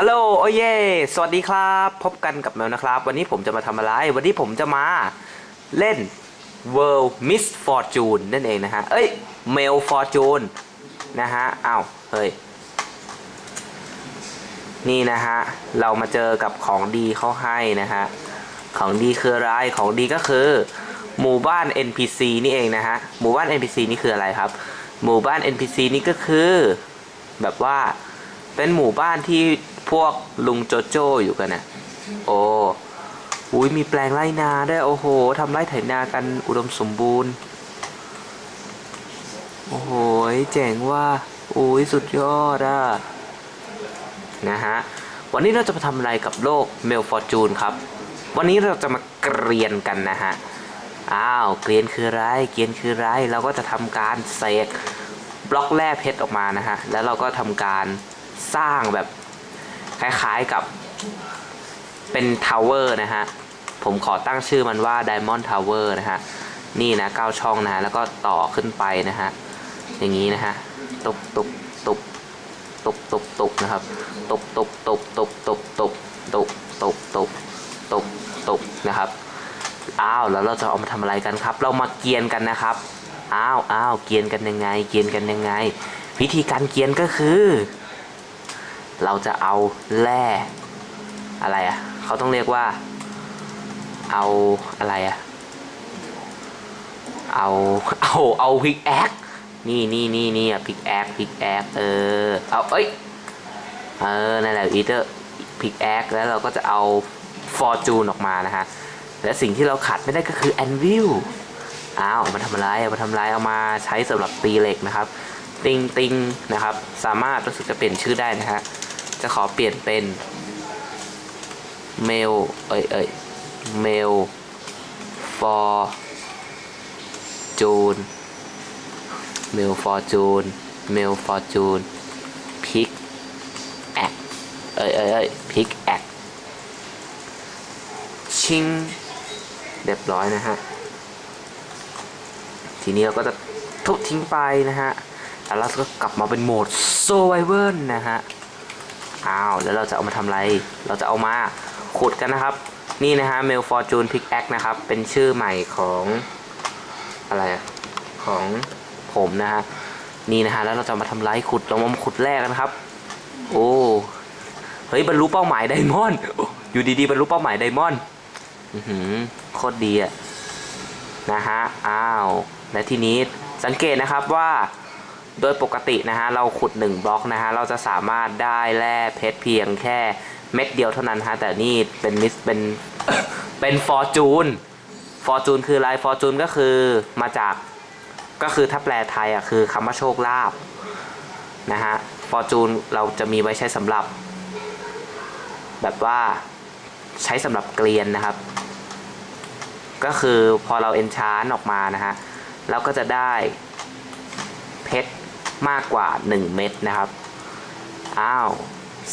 ฮัลโหลโอเย่สวัสดีครับ พบกันกับแมวนะครับ วันนี้ผมจะมาทำอะไร วันนี้ผมจะมาเล่น World Miss Fortune นั่นเองนะฮะ เอ้ย Mail Fortune นะฮะอ้าวเฮ้ย นี่นะฮะ เรามาเจอกับของดีเขาให้นะฮะ ของดีคืออะไร ของดีก็คือ หมู่บ้าน NPC นี่เองนะฮะ หมู่บ้าน NPC นี่คืออะไรครับ หมู่บ้าน NPC นี่ก็คือ แบบว่าเป็นหมู่บ้านที่ พวกลุงโจโจ้อยู่กันนะโอ้อุ้ยมีแปลงไร่นาด้วยโอ้โหทำไร่ไถนากันอุดมสมบูรณ์ โอ้โหเจ๋งว่าอุ้ยสุดยอดอะนะฮะวันนี้เราจะมาทำอะไรกับโลกเมลฟอร์จูนครับ วันนี้เราจะมาเกรียนกันนะฮะอ้าวเกรียนคือไรเกรียนคือไรเราก็จะทำการเสกบล็อกแร่เพชรออกมานะฮะแล้วเราก็ทำการสร้างแบบ คล้ายๆกับเป็นทาวเวอร์นะฮะ ผมขอตั้งชื่อมันว่า Diamond Tower นะฮะ นี่นะเก้าช่องนะฮะ แล้วก็ต่อขึ้นไปนะฮะ อย่างนี้นะฮะ ตุบตุบตุบตุบตุบตุบนะครับ ตุบตุบตุบตุบตุบตุบตุบตุบตุบตุบตุบนะครับ อ้าว แล้วเราจะเอามาทำอะไรกันครับ เรามาเกียนกันนะครับ อ้าวอ้าวเกียนกันยังไง เกียนกันยังไง วิธีการเกียนก็คือ เราจะเอาแร่อะไรอะ่ะเขาต้องเรียกว่า เอาอะไรอะ่ะเอาเอาเอาพิกแอคนี่นี่นี่นี่อะพิกแอคพิกแอคเออเอาเอ้ยเออนั่นแหละอีเตอร์พิกแอคแล้วเราก็จะเอาฟอร์จูนออกมานะฮะและสิ่งที่เราขาดไม่ได้ก็คือแอนวิลอ้าวมาทำอะไรเอามาทำอะไรเอามาใช้สำหรับตีเหล็กนะครับ ติงติงนะครับ สามารถรู้สึกจะเปลี่ยนชื่อได้นะฮะ จะขอเปลี่ยนเป็นเมลเอ้ยเอ้ยเมล for จูนเมล for จูนเมล for จูนพิกแอคเอ้ยเอ้ยเอ้ยพิกแอคชิงเรียบร้อยนะฮะ ทีนี้เราก็จะทุบทิ้งไปนะฮะ แล้วเราก็กลับมาเป็นโหมด Survival นะฮะ อ้าวแล้วเราจะเอามาทำอะไร เราจะเอามาขุดกันนะครับ นี่นะฮะ Mail Fortune Pickaxe นะครับ เป็นชื่อใหม่ของอะไรของผมนะฮะนี่นะฮะแล้วเราจะมาทำไรขุดเรามาขุดแรกกันครับ โอ้เฮ้ยบรรลุเป้าหมายไดมอนด์อยู่ดีๆบรรลุเป้าหมายไดมอนด์อือหือโคตรดีอะนะฮะอ้าวและทีนี้สังเกตนะครับว่า โดยปกตินะฮะเราขุด 1 บล็อกนะฮะเราจะสามารถได้แร่เพชรเพียงแค่เม็ดเดียวเท่านั้นฮะแต่นี่เป็นมิสเป็นเป็นฟอร์จูนฟอร์จูนคืออะไรฟอร์จูนก็คือมาจากก็คือถ้าแปลไทยอะคือคำว่าโชคลาภนะฮะฟอร์จูนเราจะมีไว้ใช้สำหรับ แบบว่าใช้สำหรับเกลียนนะครับ ก็คือพอเราเอนชานออกมานะฮะเราก็จะได้เพชร มากกว่า 1 เม็ดนะครับ อ้าว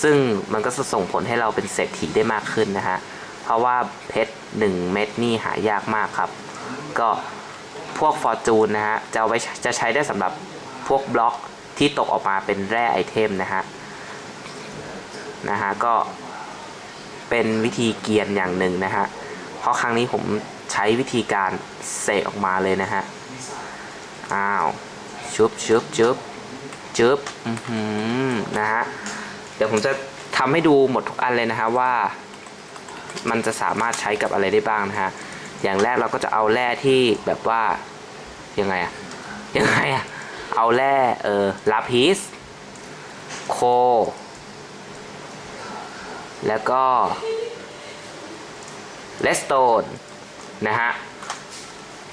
ซึ่งมันก็จะส่งผลให้เราเป็นเศรษฐีได้มากขึ้นนะฮะ เพราะว่าเพชร1เม็ดนี่หายากมากครับ ก็พวกฟอร์จูนนะฮะ จะเอาไว้จะใช้ได้สำหรับพวกบล็อกที่ตกออกมาเป็นแร่ไอเทมนะฮะ นะฮะ ก็เป็นวิธีเกียนอย่างหนึ่งนะฮะ เพราะครั้งนี้ผมใช้วิธีการเสกออกมาเลยนะฮะ อ้าว ชุบชุบชุบ ชุบอือหือนะฮะเดี๋ยวผมจะทำให้ดูหมดทุกอันเลยนะฮะว่า มันจะสามารถใช้กับอะไรได้บ้างนะฮะอย่างแรกเราก็จะเอาแร่ที่แบบว่ายังไงอะยังไงอะเอาแร่เออลาพิสโค แล้วก็เลสโตนนะฮะ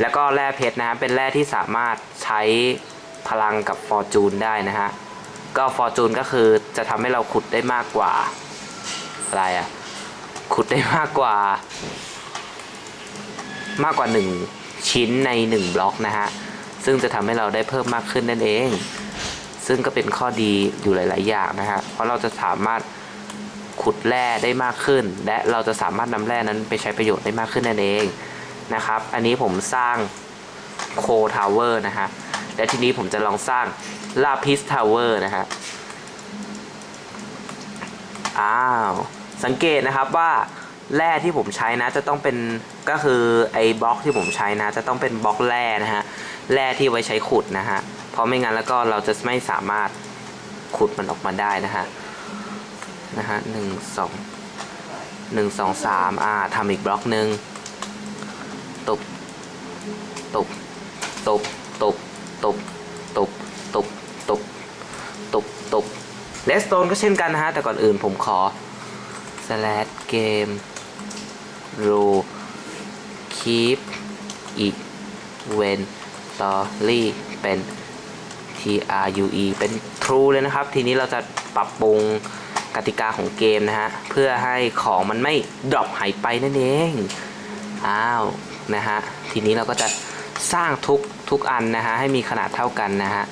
แล้วก็แร่เพชรนะฮะเป็นแร่ที่สามารถใช้ พลังกับฟอร์จูนได้นะฮะ ก็ฟอร์จูนก็คือจะทำให้เราขุดได้มากกว่า อะไรอะขุดได้มากกว่า มากกว่า 1 ชิ้นใน 1 บล็อกนะฮะ ซึ่งจะทำให้เราได้เพิ่มมากขึ้นนั่นเอง ซึ่งก็เป็นข้อดีอยู่หลาย ๆ อย่างนะฮะ เพราะเราจะสามารถขุดแร่ได้มากขึ้น และเราจะสามารถนำแร่นั้นไปใช้ประโยชน์ได้มากขึ้นนั่นเองนะครับ อันนี้ผมสร้างโคทาวเวอร์นะฮะ และทีนี้ผมจะลองสร้างลาพิสทาวเวอร์นะฮะอ้าวสังเกตนะครับว่าแร่ที่ผมใช้นะจะต้องเป็นก็คือไอ้บล็อกที่ผมใช้นะ จะต้องเป็นบล็อกแร่นะฮะแร่ที่ไว้ใช้ขุดนะฮะเพราะไม่งั้นแล้วก็เราจะไม่สามารถขุดมันออกมาได้นะฮะนะฮะหนึ่งสองหนึ่งสองสามอ่าทำอีกบล็อกหนึ่งตบตบตบตบ ตบตบตบตบตบตบเลสโตนก็เช่นกันนะฮะ แต่ก่อนอื่นผมขอ slash game rule keep inventory เป็น true เป็น true เลยนะครับ ทีนี้เราจะปรับปรุงกติกาของเกมนะฮะ เพื่อให้ของมันไม่ดรอปหายไปนั่นเอง อ้าว นะฮะ ทีนี้เราก็จะ สร้างทุกทุกอันนะฮะให้มีขนาดเท่ากันนะฮะ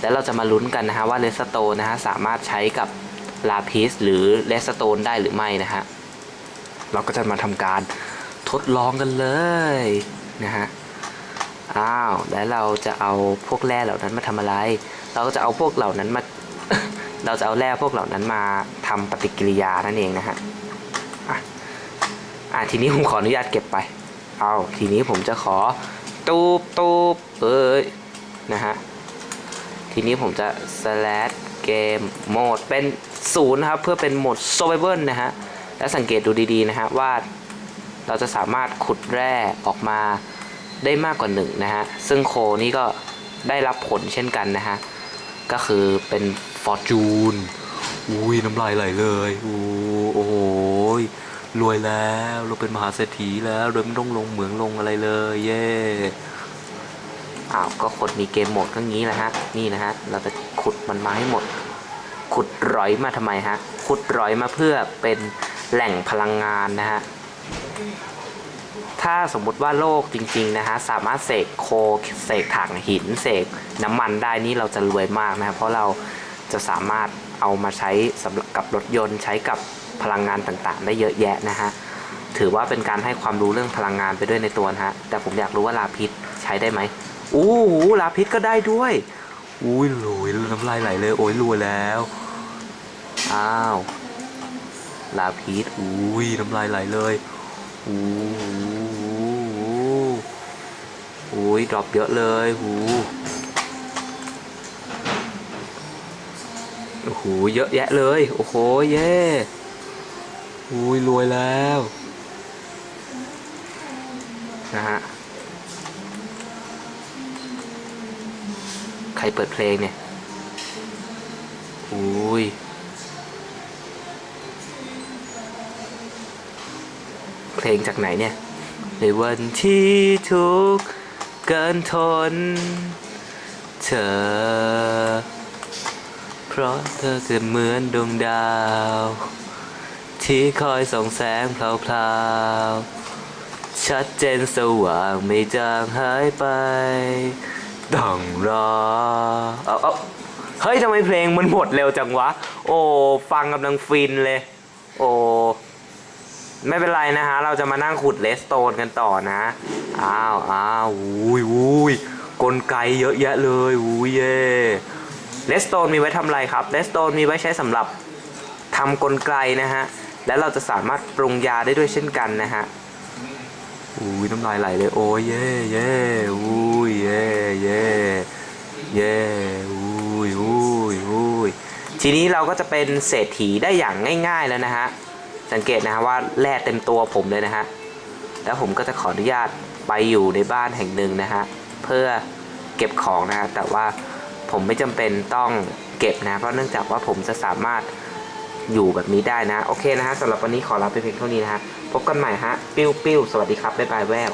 แล้วเราจะมาลุ้นกันนะฮะว่าเลสโตนนะฮะสามารถใช้กับลาพิสหรือเลสโตนได้หรือไม่นะฮะเราก็จะมาทำการทดลองกันเลยนะฮะอ้าวแล้วเราจะเอาพวกแร่เหล่านั้นมาทำอะไร เราก็จะเอาพวกเหล่านั้นมาเราจะเอาแร่พวกเหล่านั้นมาทำปฏิกิริยานั่นเองนะฮะอะอะทีนี้ผมขออนุญาตเก็บไป เอาทีนี้ผมจะขอ ตูบตูบเอ้ยนะฮะ ทีนี้ผมจะ slash game mode เป็นศูนย์นะครับ เพื่อเป็นโหมด survival นะฮะ และสังเกตดูดีๆนะฮะว่าเราจะสามารถขุดแร่ออกมาได้มากกว่าหนึ่งนะฮะ ซึ่งโคนี่ก็ได้รับผลเช่นกันนะฮะ ก็คือเป็น fortune อุ้ยน้ำลายไหลเลย โอ้โห รวยแล้วเราเป็นมหาเศรษฐีแล้วโดยไม่ต้องลงเหมืองลงอะไรเลย เย้อ้าวก็คนมีเกมโหมดก็งี้แหละฮะ นี่นะฮะ เราจะขุดมันมาให้หมด ขุดร้อยมาทำไมฮะ ขุดร้อยมาเพื่อเป็นแหล่งพลังงานนะฮะ ถ้าสมมุติว่าโลกจริง ๆ นะฮะ สามารถเสกโคเสกถ่านหินเสกน้ำมันได้นี่เราจะรวยมากนะเพราะเราจะสามารถเอามาใช้สำหรับกับรถยนต์ใช้กับ พลังงานต่างๆ ได้เยอะแยะนะฮะถือว่าเป็นการให้ความรู้เรื่องพลังงานไปด้วยในตัวนะฮะแต่ผมอยากรู้ว่าลาพิษใช้ได้ไหมอู้หูลาพิษก็ได้ด้วยอุ้ยรวยน้ำลายไหลเลย โอ้ยรวยแล้วอ้าวลาพีสอุ้ยน้ำลายไหลเลยอู้หูอุ้ยดรอปเยอะเลยหูโอ้โหเยอะแยะเลย โอ้โห เย่ อุ้ยรวยแล้วนะฮะใครเปิดเพลงเนี่ยอุ้ยเพลงจากไหนเนี่ย ในวันที่ทุกข์เกินทน เธอ เพราะเธอคือเหมือนดวงดาว ที่คอยส่องแสงเพลาๆชัดเจนสว่างไม่จางหายไป ต้องรอ เอาเอาเฮ้ยทำไมเพลงมันหมดเร็วจังวะ โอ้ ฟังกำลังฟินเลย โอ้ไม่เป็นไรนะฮะ เราจะมานั่งขุดเลสโตนกันต่อนะ อ้าวอ้าวอุ้ยอุ้ยกลไกเยอะแยะเลยอุ้ยเย่เลสโตนมีไว้ทำอะไรครับเลสโตนมีไว้ใช้สำหรับทำกลไกนะฮะ และเราจะสามารถปรุงยาได้ด้วยเช่นกันนะฮะอุ้ยน้ำลายไหลเลยโอ้ยเย่เย่อุ้ยเย่เย่เย่อุ้ยอุ้ยอุ้ยทีนี้เราก็จะเป็นเศรษฐีได้อย่างง่าย ๆแล้วนะฮะสังเกตนะฮะว่าแร่เต็มตัวผมเลยนะฮะแล้วผมก็จะขออนุญาตไปอยู่ในบ้านแห่งหนึ่งนะฮะเพื่อเก็บของนะฮะแต่ว่าผมไม่จำเป็นต้องเก็บนะเพราะเนื่องจากว่าผมจะสามารถ อยู่แบบนี้ได้นะ โอเคนะฮะสำหรับวันนี้ขอลาไปเพียงเท่านี้นะฮะพบกันใหม่ฮะปิ้วปิ้วสวัสดีครับบ๊ายบายแวว